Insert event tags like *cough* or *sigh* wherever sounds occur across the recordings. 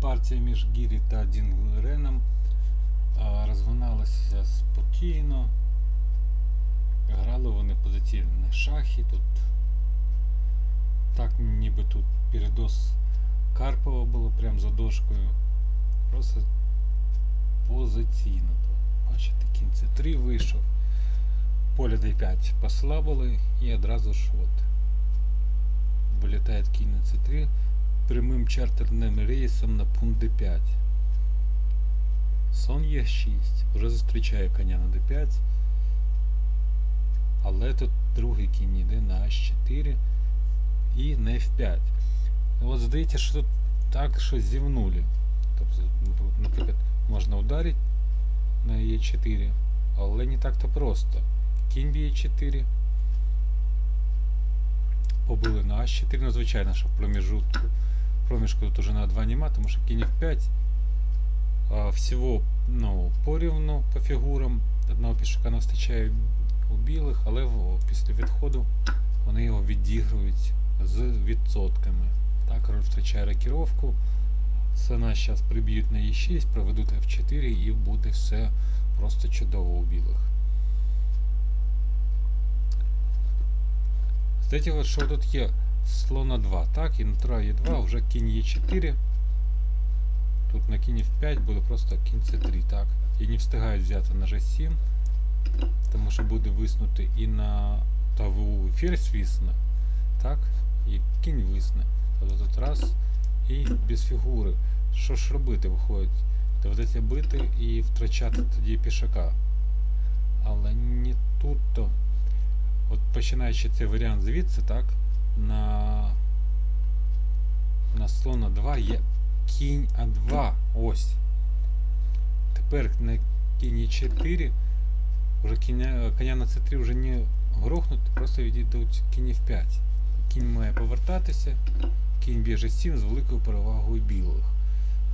партія між Гірі та Дінгреном а, розвиналася спокійно. Грали вони позиційні шахи. Тут так ніби тут передос Карпова було прям за дошкою. Просто позиційно. Бачите, кінь С3 вийшов. Поле D5 послабили і одразу ж от. Вилітає кінь на С3 прямим чартерним рейсом на пункт D5. Сон Е6. Вже зустрічає коня на D5. Але тут другий кінь йде на H4 і на F5. От здається, що тут так щось зівнули. Тобто, наприклад, можна ударити на Е4, але не так-то просто. Кінь б'є 4. Побили на А4, ну звичайно, що проміжутку. Проміжку тут уже на 2 нема, тому що кінь F5 а, всього ну, порівну по фігурам. Одного пішака не вистачає у білих, але в- після відходу вони його відігрують з відсотками. Так, король втрачає рокіровку. Сена зараз приб'ють на Е6, проведуть F4 і буде все просто чудово у білих. Знаєте, от що тут є слона 2, так, і на тура Е2 вже кінь Е4. Тут на кінь F5 буде просто кінь С3, так. І не встигають взяти на G7, тому що буде виснути і на таву ферзь висне, так, і кінь висне. Тобто тут раз і без фігури. Що ж робити виходить? Доведеться бити і втрачати тоді пішака. Але не тут-то. От починаючи цей варіант звідси, так, на, на слона 2 є кінь А2. Ось. Тепер на кінь 4 вже кіня, коня на С3 вже не грохнути, просто відійдуть кінь F5. Кінь має повертатися, кінь біже 7 з великою перевагою білих.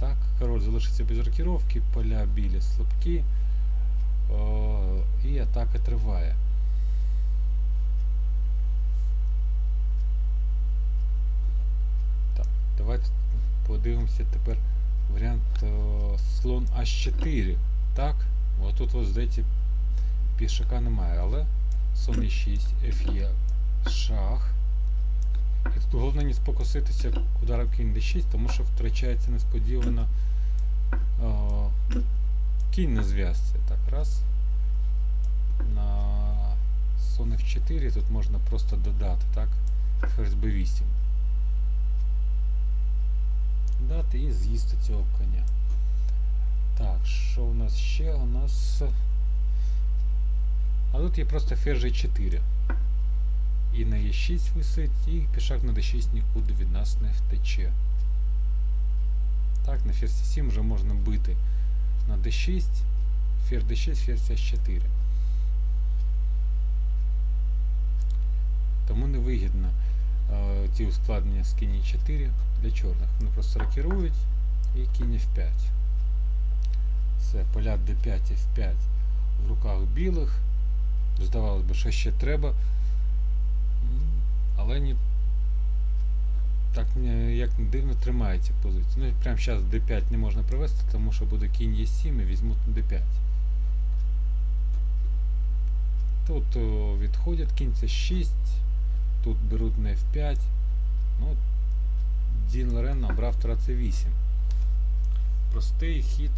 Так, король залишиться без рокіровки, поля білі слабкі. О, і атака триває. Так, давайте подивимося тепер варіант о, слон H4. Так, отут ось здається пішака немає, але слон E6, F є шах. І тут головне не спокуситися ударом кінь d6, тому що втрачається несподівано о, кінь на зв'язці. Так, раз. На слон F4 тут можна просто додати, так? Ферзь B8. Дати і з'їсти цього коня. Так, що у нас ще? У нас. А тут є просто ферзь G4. І на Е6 висить, і пішак на D6 нікуди від нас не втече. Так, на ферзь 7 вже можна бити на D6, ферзь D6, ферзь H4. Тому невигідно ті ускладнення з кінь 4 для чорних. Вони просто рокірують і кінь F5. Все, поля D5, F5 в руках білих. Здавалось би, що ще треба. Але ні, так як не дивно тримається позиція. Ну прямо зараз d5 не можна провести, тому що буде кінь Е7 і візьмуть на d5. Тут відходять кінь це 6, тут беруть на F5. Ну, Дін Лорен набрав тура C8. Простий хід.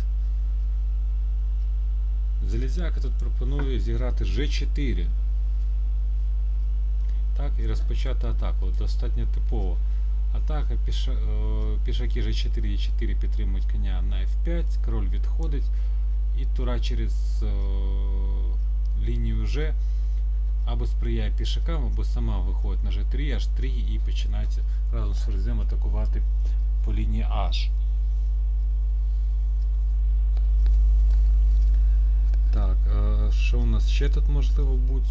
Залізяка тут пропонує зіграти G4. Так, і розпочати атаку. Достатньо типово. Атака, е, пішаки G4 E4 підтримують коня на F5, король відходить, і тура через е, лінію G або сприяє пішакам, або сама виходить на G3, H3 і починається разом з ферзем атакувати по лінії H. Так, е, що у нас ще тут можливо бути?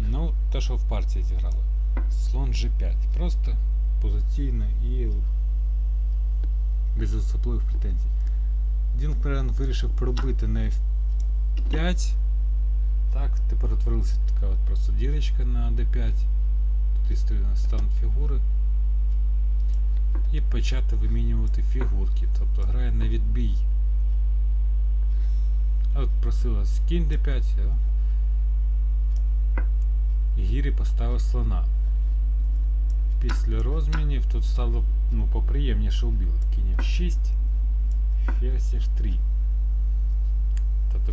Ну, те, що в партії зіграли. Слон G5. Просто позиційно і без особливих претензій. Дінклерен вирішив пробити на F5. Так, тепер утворилася така от просто дірочка на D5. Тут і стоїть стан фігури. почати вимінювати фігурки. Тобто грає на відбій. От просилась кінь d5, а Гірі поставив слона. Після розмінів тут стало ну, поприємніше у білих. Кінь f6, ферзь f3. Тобто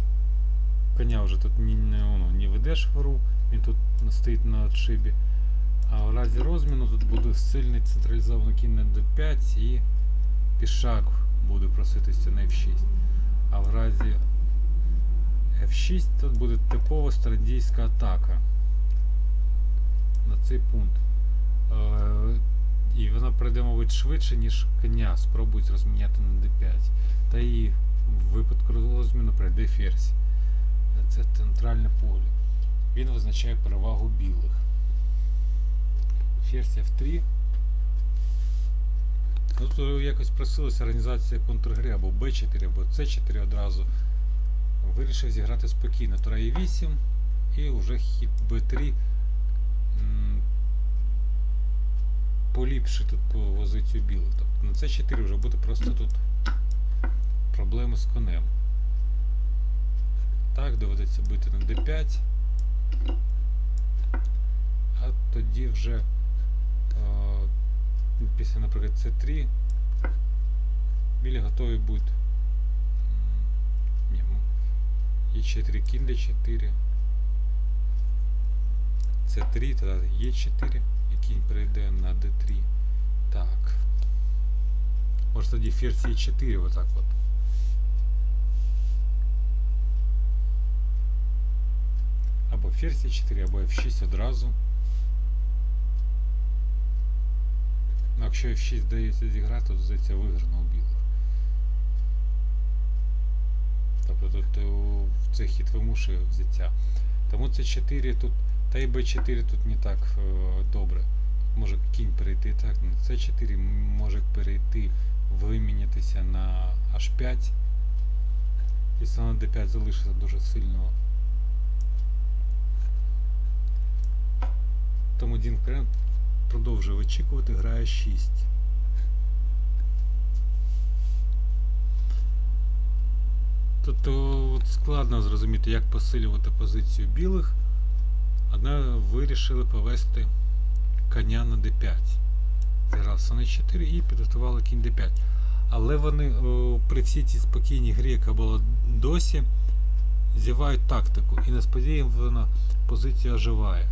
коня вже тут не, не, ну, не ведеш в гру, він тут стоїть на отшибі. А в разі розміну тут буде сильний централізований кінь на d5 і пішак буде проситися на f6. А в разі f6 тут буде типова страдійська атака на цей пункт. Е, і вона пройде, мабуть, швидше, ніж коня спробують розміняти на d5. Та і в випадку розміну пройде ферзь. Це центральне поле. Він визначає перевагу білих. Ферзь F3. Тут е, якось просилася організація контргри або B4, або C4 одразу. Вирішив зіграти спокійно. Тура E8 і вже хід B3 м, тут позицію білих. Тобто на C4 вже буде просто тут проблеми з конем. Так, доведеться бити на d5. А тоді вже е, після, наприклад, c3 білі готові будуть. М, Ні, м, e4, кінь d4. c3, тоді e4 і кінь перейде на d3. Так. Може тоді ферзь e4 отак от. Або ферзь 4, або F6 одразу. Ну, якщо F6 вдається зіграти, то здається виграно у білих. Тобто тут е, у- цей хід вимушує взяття. Тому це 4 тут, та і B4 тут не так е, добре. Може кінь перейти так, на C4 може перейти, вимінятися на H5. І слон на D5 залишиться дуже сильно. Тому Дін Крен продовжує вичікувати, грає 6. Тут о, от складно зрозуміти, як посилювати позицію білих. Одна вирішили повести коня на d5. Зіграв слон 4 і підготували кінь d5. Але вони о, при всій цій спокійній грі, яка була досі, зівають тактику. І несподівано позиція оживає.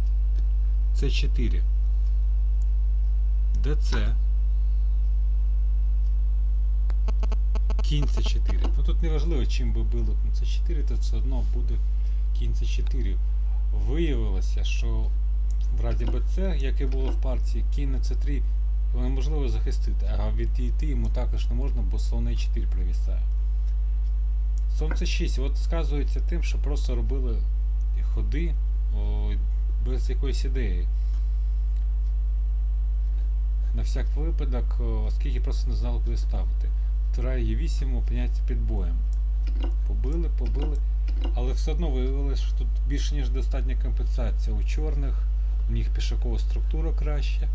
С4. ДЦ. Кінь С4. Ну тут не важливо, чим би було С4, то все одно буде кінь С4. Виявилося, що в разі БЦ, як і було в партії, кінь на С3 його неможливо захистити, а відійти йому також не можна, бо слон Е4 провісає. Слон С6 от сказується тим, що просто робили ходи без якоїсь ідеї. На всяк випадок, оскільки просто не знали, куди ставити. Тура Е8 опиняється під боєм. Побили, побили. Але все одно виявилося, що тут більше ніж достатня компенсація у чорних, у них пішакова структура краща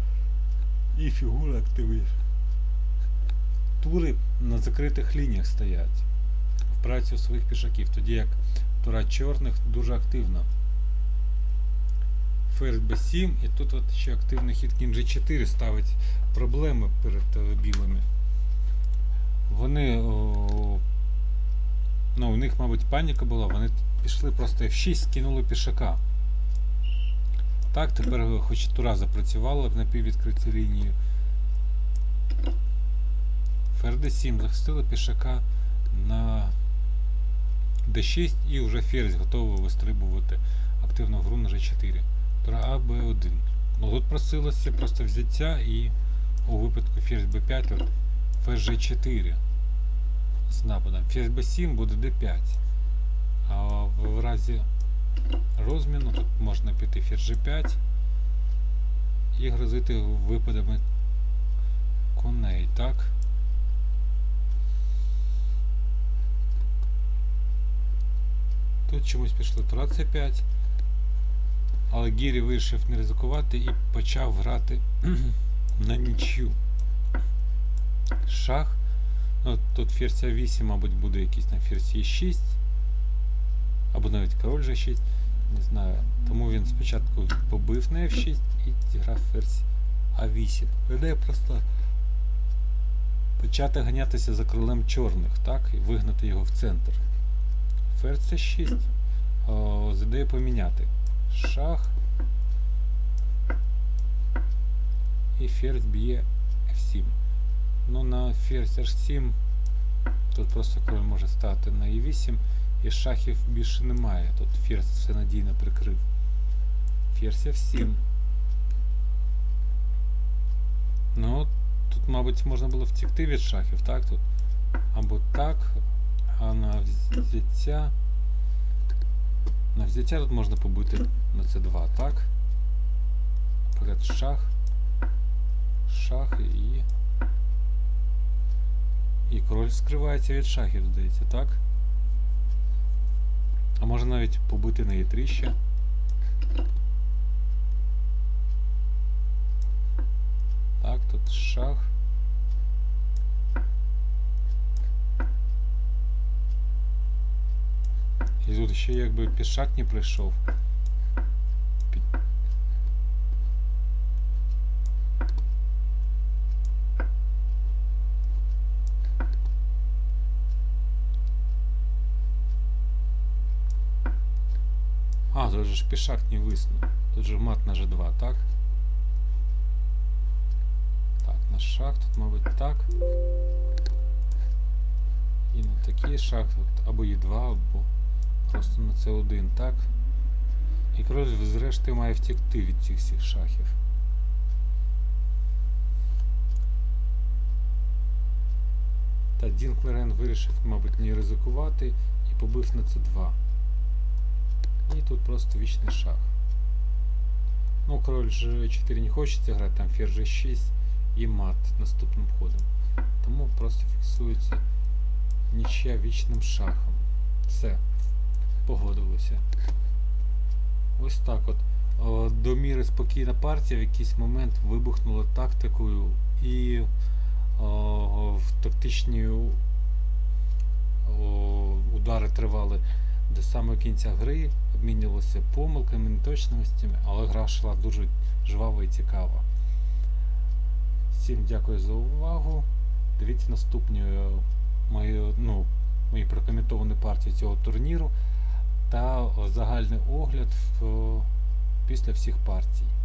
і фігура активніша. Тури на закритих лініях стоять в праці у своїх пішаків, тоді як тура чорних дуже активна. Ферзь b7 і тут от ще активний хід кінь g4 ставить проблеми перед білими. Вони о, ну, у них, мабуть, паніка була, вони пішли просто F6, скинули пішака. Так, тепер хоч тура запрацювала в напіввідкритій лінії. Ферзь d7 захистили пішака на d6 і вже ферзь готовий вистрибувати активно в гру на g4. Тура А, Б1. Ну тут просилося просто взяття і у випадку ферзь b5 от ферзь g4 з нападом. Ферзь b7 буде d5. А в разі розміну тут можна піти ферзь g5 і грозити випадами коней, так? Тут чомусь пішли тура c5. Але Гірі вирішив не ризикувати і почав грати *clears throat* на нічю. Шах. Ну, тут ферзь А8, мабуть, буде якийсь на ферзь Е6. Або навіть король G6. Не знаю. Тому він спочатку побив на F6 і зіграв ферзь А8. Ідея проста. Почати ганятися за крилем чорних, так? І вигнати його в центр. Ферзь С6. О, з ідеєю поміняти. Шах. І ферзь б'є F7. Ну, на ферзь H7 тут просто король може стати на E8, і шахів більше немає. Тут ферзь все надійно прикрив. Ферзь F7. Ну, тут, мабуть, можна було втекти від шахів, так? Тут або так, а на взяття. На взяття тут можна побити на c2, так? Поряд шах. Шах і. І король скривається від шахів, здається, так? А може навіть побити на Е3 ще. Так, тут шах. І тут ще якби пішак не прийшов. А, тут же ж пішак не виснув. Тут же мат на G2, так? Так, на шах тут, мабуть, так. І на такий шах тут або Е2, або просто на С1, так? І король зрештою має втекти від цих всіх шахів. Та Дін Клерен вирішив, мабуть, не ризикувати і побив на С2. І тут просто вічний шах. Ну, король G4 не хочеться грати, там ферзь G6 і мат наступним ходом. Тому просто фіксується нічия вічним шахом. Все, погодилося. Ось так от. До міри спокійна партія в якийсь момент вибухнула тактикою і о, в тактичні о, удари тривали до самого кінця гри, обмінювалися помилками, неточностями, але гра йшла дуже жвава і цікава. Всім дякую за увагу. Дивіться наступні е, мої, ну, мої прокоментовані партії цього турніру та загальний огляд після всіх партій.